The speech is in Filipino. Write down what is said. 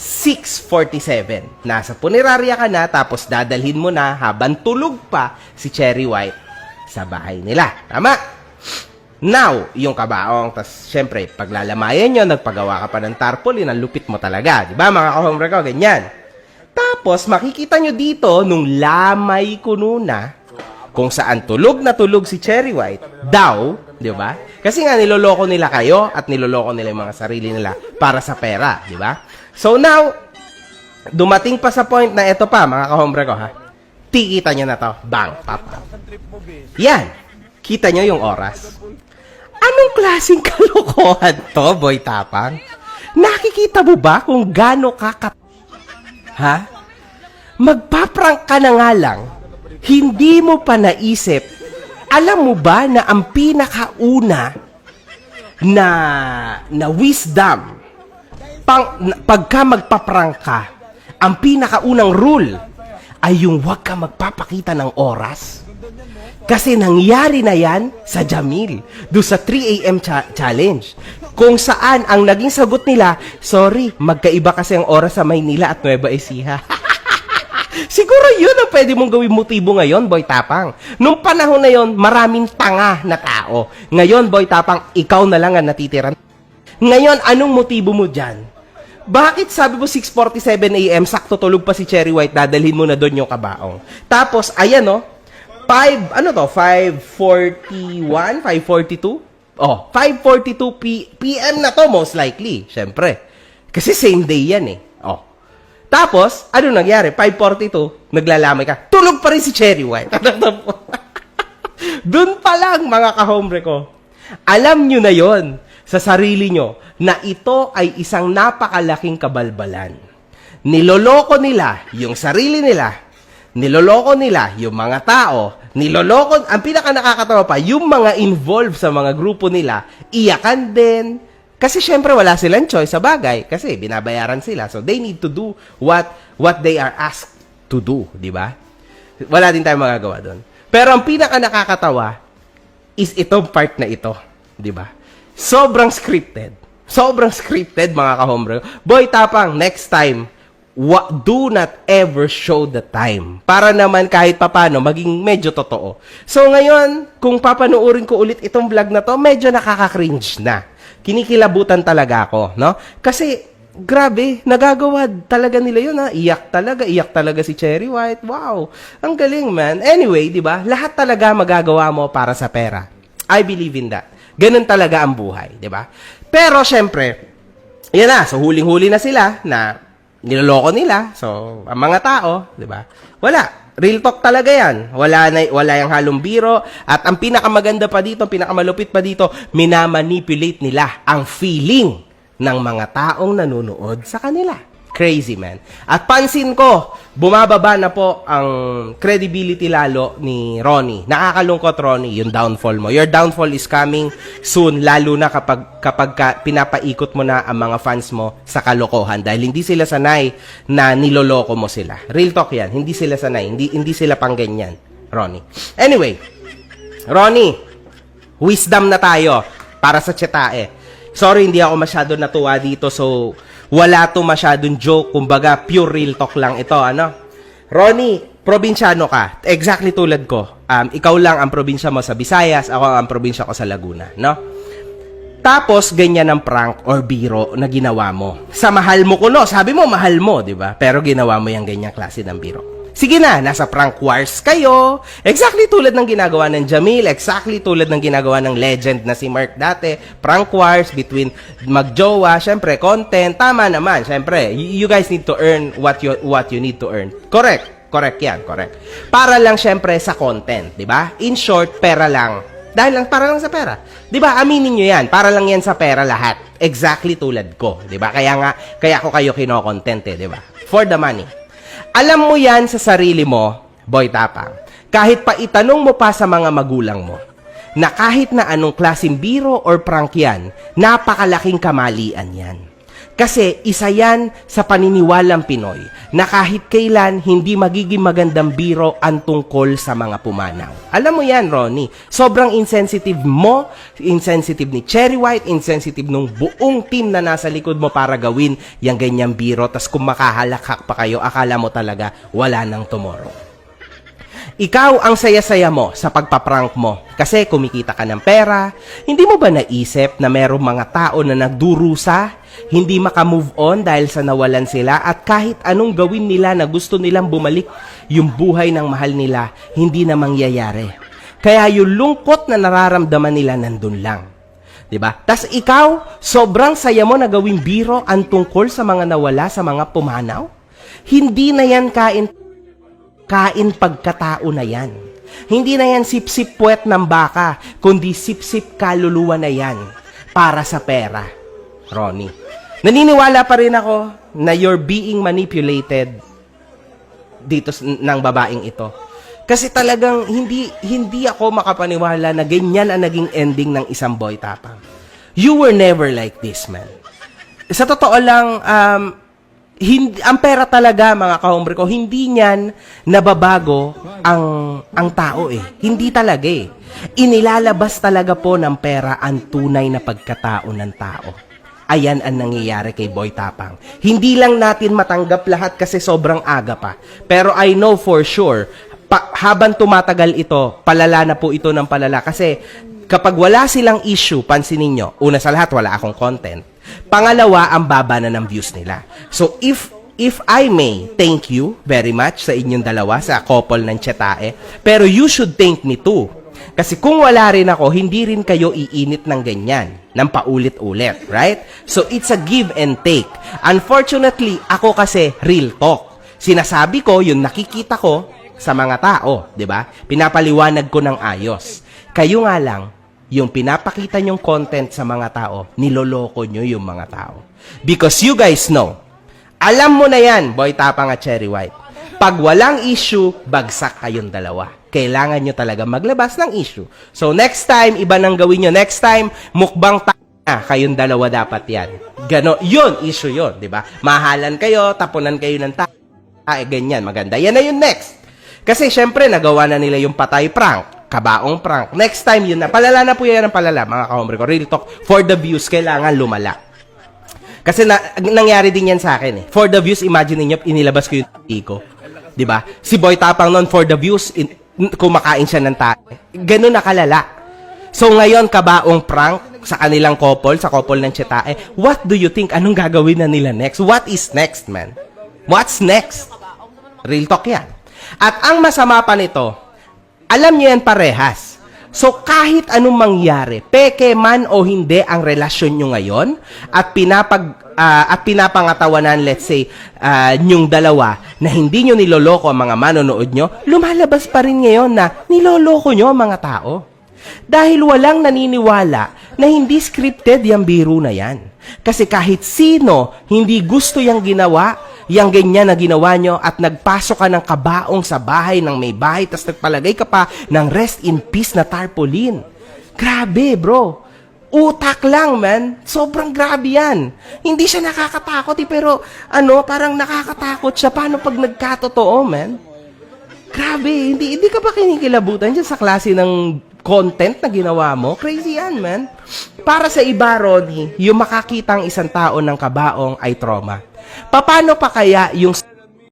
6.47. Nasa punerarya ka na, tapos dadalhin mo na habang tulog pa si Cherry White sa bahay nila. Tama? Now, yung kabaong, tas syempre, paglalamayan nyo, nagpagawa ka pa ng tarpaulin, ang lupit mo talaga. Di ba, mga kahombre ko, ganyan. Tapos, makikita nyo dito, nung lamay kuno na, kung saan tulog na tulog si Cherry White, daw, di ba? Kasi nga, niloloko nila kayo at niloloko nila yung mga sarili nila para sa pera, di ba? So now, dumating pa sa point na ito pa, mga kahombre ko, ha? Tikita nyo na to. Bang, papa. Yan. Kita nyo yung oras. Anong klaseng kalokohan to, boy tapang? Nakikita mo ba kung gaano kakat... Ha? Magpaprank ka na nga lang, hindi mo pa naisip, alam mo ba na ang pinakauna na, na wisdom, pang, pagka magpaprank ka, ang pinakaunang rule ay yung huwag ka magpapakita ng oras. Kasi nangyari na yan sa Jamil, do sa 3 a.m. cha- challenge. Kung saan ang naging sagot nila, sorry, magkaiba kasi ang oras sa Maynila at Nueva Ecija. Siguro yun ang pwede mong gawin motibo ngayon, Boy Tapang. Nung panahon na yon, maraming tanga na tao. Ngayon, Boy Tapang, ikaw na lang ang natitira. Ngayon, anong motibo mo dyan? Bakit sabi mo 6.47 a.m., sakto tulog pa si Cherry White, dadalhin mo na doon yung kabaong. Tapos, ayan no, 5, ano to, 5.41, 5.42? Oh, 5.42 p- p.m. na to most likely, syempre. Kasi same day yan eh. Oh. Tapos, ano nangyari? 5.42, naglalamay ka. Tulog pa rin si Cherry White. Doon pa lang, mga kahombre ko. Alam nyo na yon sa sarili nyo na ito ay isang napakalaking kabalbalan. Niloloko nila yung sarili nila. Niloloko nila yung mga tao. Niloloko, ang pinaka nakakatawa pa, yung mga involved sa mga grupo nila, iyakan din. Kasi syempre wala silang choice sa bagay kasi binabayaran sila. So they need to do what what they are asked to do, di ba? Wala din tayong magagawa doon. Pero ang pinaka nakakatawa is itong part na ito, di ba? Sobrang scripted. Sobrang scripted mga kahombre. Boy Tapang, next time, wa- do not ever show the time. Para naman kahit papano, maging medyo totoo. So ngayon, kung papanoorin ko ulit itong vlog na to, medyo nakaka-cringe na. Kinikilabutan talaga ako, no? Kasi, grabe, nagagawa talaga nila yun, ha? Iyak talaga, iyak talaga si Cherry White. Wow, ang galing, man. Anyway, di ba? Lahat talaga magagawa mo para sa pera. I believe in that. Ganun talaga ang buhay, di ba? Pero, syempre, yan na, so huling-huli na sila na niloloko nila. So, ang mga tao, 'di ba? Wala. Real talk talaga 'yan. Wala na wala yung halong biro at ang pinakamaganda pa dito, pinakamalupit pa dito, minamanipulate nila ang feeling ng mga taong nanonood sa kanila. Crazy, man. At pansin ko, bumababa na po ang credibility lalo ni Ronnie. Nakakalungkot, Ronnie, yung downfall mo. Your downfall is coming soon, lalo na kapag, kapag ka, pinapaikot mo na ang mga fans mo sa kalokohan. Dahil hindi sila sanay na niloloko mo sila. Real talk yan. Hindi sila sanay. Hindi, hindi sila pang ganyan, Ronnie. Anyway, Ronnie, wisdom na tayo para sa tsetae. Sorry, hindi ako masyado natuwa dito. So, wala to masyadong joke. Kumbaga, pure real talk lang ito. Ano? Ronnie, probinsyano ka. Exactly tulad ko. Um, ikaw lang ang probinsya mo sa Visayas. Ako ang probinsya ko sa Laguna. No? Tapos, ganyan ang prank or biro na ginawa mo. Sa mahal mo ko, no? Sabi mo, mahal mo, di ba? Pero ginawa mo yung ganyang klase ng biro. Sige na, nasa prank wars kayo. Exactly tulad ng ginagawa ng Jamil, exactly tulad ng ginagawa ng legend na si Mark dati. Prank wars between magjowa, syempre content, tama naman. Syempre, you, guys need to earn what you what you need to earn. Correct. Correct 'yan, correct. Para lang syempre sa content, 'di ba? In short, pera lang. Dahil lang para lang sa pera. 'Di ba? Aminin niyo 'yan. Para lang 'yan sa pera lahat. Exactly tulad ko, 'di ba? Kaya nga kaya ko kayo kino-content eh, 'di ba? For the money. Alam mo yan sa sarili mo, boy tapang. Kahit pa itanong mo pa sa mga magulang mo, na kahit na anong klaseng biro or prank yan, napakalaking kamalian yan. Kasi isa yan sa paniniwalang Pinoy na kahit kailan hindi magiging magandang biro ang tungkol sa mga pumanaw. Alam mo yan, Ronnie. Sobrang insensitive mo, insensitive ni Cherry White, insensitive nung buong team na nasa likod mo para gawin yung ganyang biro. Tas kung makahalakhak pa kayo, akala mo talaga wala nang tomorrow. Ikaw ang saya-saya mo sa pagpaprank mo kasi kumikita ka ng pera. Hindi mo ba naisip na merong mga tao na nagdurusa, hindi makamove on dahil sa nawalan sila at kahit anong gawin nila na gusto nilang bumalik yung buhay ng mahal nila, hindi na mangyayari. Kaya yung lungkot na nararamdaman nila nandun lang. 'Di ba? Tas ikaw, sobrang saya mo na gawing biro ang tungkol sa mga nawala sa mga pumanaw? Hindi na yan kain kain pagkatao na yan. Hindi na yan sip-sip puwet ng baka, kundi sip-sip kaluluwa na yan para sa pera. Ronnie. Naniniwala pa rin ako na you're being manipulated dito ng babaeng ito. Kasi talagang hindi hindi ako makapaniwala na ganyan ang naging ending ng isang boy tapang. You were never like this, man. Sa totoo lang, um, hindi, ang pera talaga, mga kahombre ko, hindi niyan nababago ang, ang tao eh. Hindi talaga eh. Inilalabas talaga po ng pera ang tunay na pagkatao ng tao. Ayan ang nangyayari kay Boy Tapang. Hindi lang natin matanggap lahat kasi sobrang aga pa. Pero I know for sure, pa- habang tumatagal ito, palala na po ito ng palala. Kasi kapag wala silang issue, pansinin nyo, una sa lahat, wala akong content. Pangalawa, ang baba na ng views nila. So if if I may thank you very much sa inyong dalawa, sa couple ng Chetae, pero you should thank me too. Kasi kung wala rin ako, hindi rin kayo iinit ng ganyan, ng paulit-ulit, right? So it's a give and take. Unfortunately, ako kasi real talk. Sinasabi ko, yung nakikita ko sa mga tao, 'di ba? Pinapaliwanag ko ng ayos. Kayo nga lang, yung pinapakita nyong content sa mga tao, niloloko nyo yung mga tao. Because you guys know, alam mo na yan, Boy Tapang at Cherry White. Pag walang issue, bagsak kayong dalawa. Kailangan nyo talaga maglabas ng issue. So next time, iba nang gawin nyo. Next time, mukbang ta na, kayong dalawa dapat yan. Gano, yun, issue yun, di ba? Mahalan kayo, tapunan kayo ng ta ay ganyan, maganda. Yan na yung next. Kasi syempre, nagawa na nila yung patay prank kabaong prank. Next time, yun na. Palala na po yan ang palala, mga kahombre ko. Real talk, for the views, kailangan lumala. Kasi na, nangyari din yan sa akin eh. For the views, imagine niyo inilabas ko yung titi ko. 'Di ba? Si Boy Tapang noon for the views, in, kumakain siya ng tae. Ganun na kalala. So ngayon, kabaong prank sa kanilang couple, sa couple ng Chetae, what do you think? Anong gagawin na nila next? What is next, man? What's next? Real talk yan. At ang masama pa nito, alam niyo yan parehas. So kahit anong mangyari, peke man o hindi ang relasyon nyo ngayon at pinapag ah, at pinapangatawanan let's say ah, nyong dalawa na hindi nyo niloloko ang mga manonood nyo, lumalabas pa rin ngayon na niloloko nyo ang mga tao. Dahil walang naniniwala na hindi scripted yung biro na yan. Kasi kahit sino hindi gusto yung ginawa, yung ganyan na ginawa nyo at nagpasok ka ng kabaong sa bahay ng may bahay tapos nagpalagay ka pa ng rest in peace na tarpaulin. Grabe, bro. Utak lang, man. Sobrang grabe yan. Hindi siya nakakatakot eh, pero ano, parang nakakatakot siya. Paano pag nagkatotoo, man? Grabe, hindi, hindi ka ba kinikilabutan dyan sa klase ng content na ginawa mo? Crazy yan, man. Para sa iba, Ronnie, yung makakita ang isang tao ng kabaong ay trauma. Paano pa kaya yung